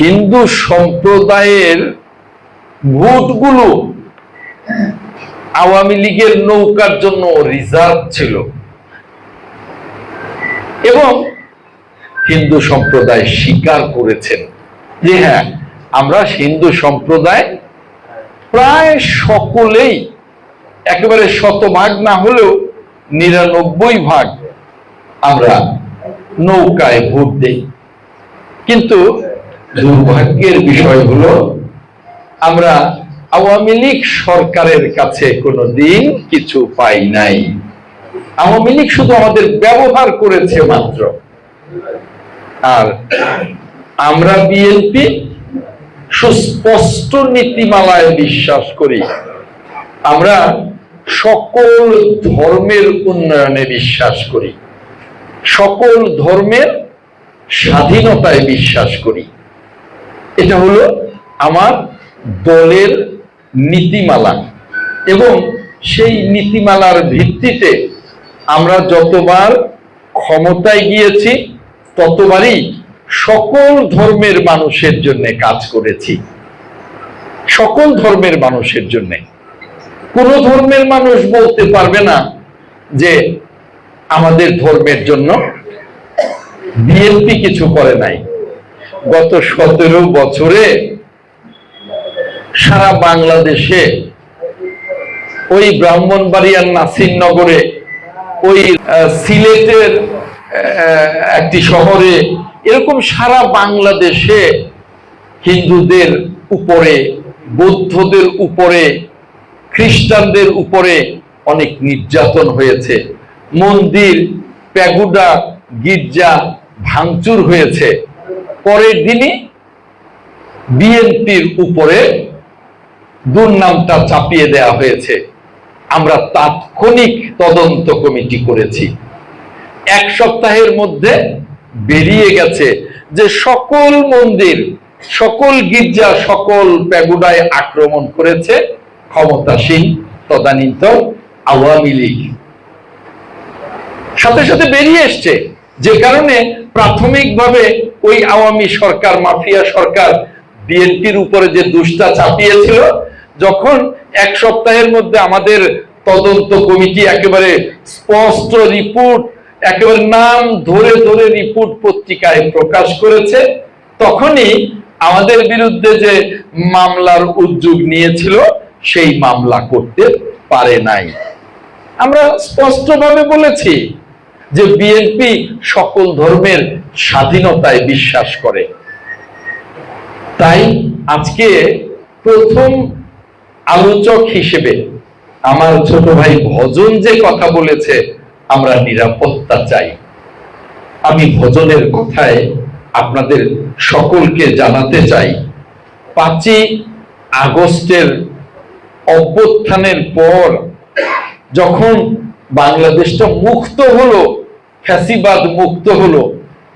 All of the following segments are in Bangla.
হিন্দু সম্প্রদায়ের ভোটগুলো আওয়ামী লীগের নৌকার জন্য রিজার্ভ ছিল। এবং হিন্দু সম্প্রদায় স্বীকার করেছেন যে হ্যাঁ আমরা হিন্দু সম্প্রদায় প্রায় সকলেই একেবারে শতভাগ না হলেও নিরানব্বই ভাগ আমরা নৌকায় ভোট দেই। কিন্তু দুর্ভাগ্যের বিষয় হলো, আমরা আওয়ামী লীগ সরকারের কাছে কোনো দিন কিছু পাই নাই। আওয়ামী লীগ শুধু আমাদের ব্যবহার করেছে মাত্র। আর আমরা বিএনপি সুস্পষ্ট নীতিমালায় বিশ্বাস করি, আমরা সকল ধর্মের উন্নয়নে বিশ্বাস করি, সকল ধর্মের স্বাধীনতায় বিশ্বাস করি। এটা হলো আমার দলের নীতিমালা। এবং সেই নীতিমালার ভিত্তিতে আমরা যতবার ক্ষমতায় গিয়েছি, ততবারই সকল ধর্মের মানুষের জন্য কাজ করেছি। সকল ধর্মের মানুষের জন্য। কোন ধর্মের মানুষ বলতে পারবে না যে আমাদের ধর্মের জন্য বিএনপি কিছু করে নাই। গত সতেরো বছরে সারা বাংলাদেশে ওই ব্রাহ্মণবাড়িয়ার নাসিরনগরে, ওই সিলেটের একটি শহরে এরকম সারা বাংলাদেশে হিন্দুদের উপরে, বৌদ্ধদের উপরে, খ্রিস্টানদের উপরে অনেক নির্যাতন হয়েছে। মন্দির, প্যাগুডা, গির্জা ভাঙচুর হয়েছে। পরের দিনই বিএনপির উপরে দুর্নামটা চাপিয়ে দেয়া হয়েছে। আমরা তাৎক্ষণিক তদন্ত কমিটি করেছি। এক সপ্তাহের মধ্যে বেরিয়ে গেছে যে সকল মন্দির, সকল গির্জা, সকল প্যাগুডায় আক্রমণ করেছে ক্ষমতাসীন তদানীত আওয়ামী লীগ। সাথে সাথে বেরিয়ে এসছে। যে কারণে প্রাথমিকভাবে ওই আওয়ামী সরকার, মাফিয়া সরকার, বিএনপির উপরে যে দুষ্টা চাপিয়েছিল, যখন এক সপ্তাহের মধ্যে আমাদের তদন্ত কমিটি একেবারে স্পষ্ট রিপোর্ট, একেবারে নাম ধরে ধরে রিপোর্ট পত্রিকায় প্রকাশ করেছে, তখনই আমাদের বিরুদ্ধে যে মামলার উদ্যোগ নিয়েছিল, সেই মামলা করতে পারে নাই। আমরা স্পষ্টভাবে বলেছি যে বিএনপি সকল ধর্মের স্বাধীনতায় বিশ্বাস করে। তাই আজকে প্রথম আলোচক হিসেবে আমার ছোট ভাই ভজন যে কথা বলেছে, আমরা নিরাপত্তা চাই। আমি ভজনের কথায় আপনাদের সকলকে জানাতে চাই, পাঁচই আগস্টের অভ্যুত্থানের পর যখন বাংলাদেশটা মুক্ত হলো ফ্যাসিবাদ মুক্ত হলো।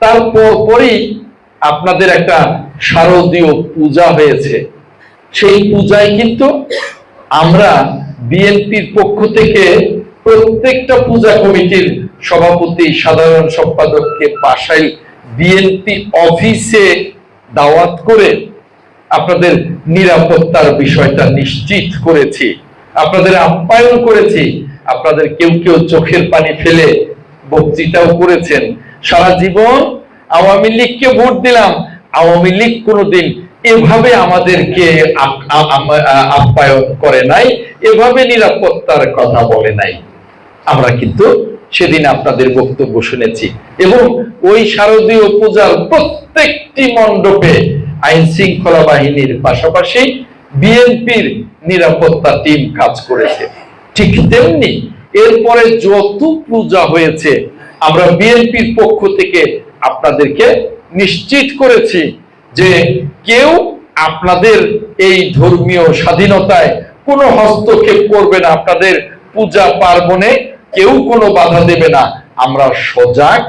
তারপর পরই আপনাদের একটা শারদীয় পূজা হয়েছে। সেই পূজায় কিন্তু আমরা বিএনপির পক্ষ থেকে প্রত্যেকটা পূজা কমিটির সভাপতি, সাধারণ সম্পাদককে বাসায় বিএনপি অফিসে দাওয়াত করে আপনাদের নিরাপত্তার বিষয়টা নিশ্চিত করেছি। আপনাদের আপ্যায়ন করেছি। আপনাদের কেউ কেউ চোখের পানি ফেলে বক্তৃতাও করেছেন। সারা জীবন আওয়ামী লীগকে ভোট দিলাম। আওয়ামী লীগ কোনোদিন এভাবে আমাদেরকে আপ্যায়ন করে নাই, এভাবে নিরাপত্তার কথা বলে নাই। আমরা কিন্তু সেদিন আপনাদের বক্তব্য শুনেছি এবং ওই শারদীয় পূজার প্রত্যেকটি মণ্ডপে আইন শৃঙ্খলা বাহিনীর পাশাপাশি বিএনপির নিরাপত্তা টিম কাজ করেছে। ঠিক তেমনি এরপরে যত পূজা হয়েছে। আমরা বিএনপির পক্ষ থেকে আপনাদেরকে নিশ্চিত করেছি যে কেউ আপনাদের এই ধর্মীয় স্বাধীনতায় কোনো হস্তক্ষেপ করবে না, আপনাদের পূজা পার্বণে কেউ কোনো বাধা দেবে না। আমরা সজাগ,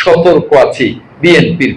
সতর্ক আছি বিএনপির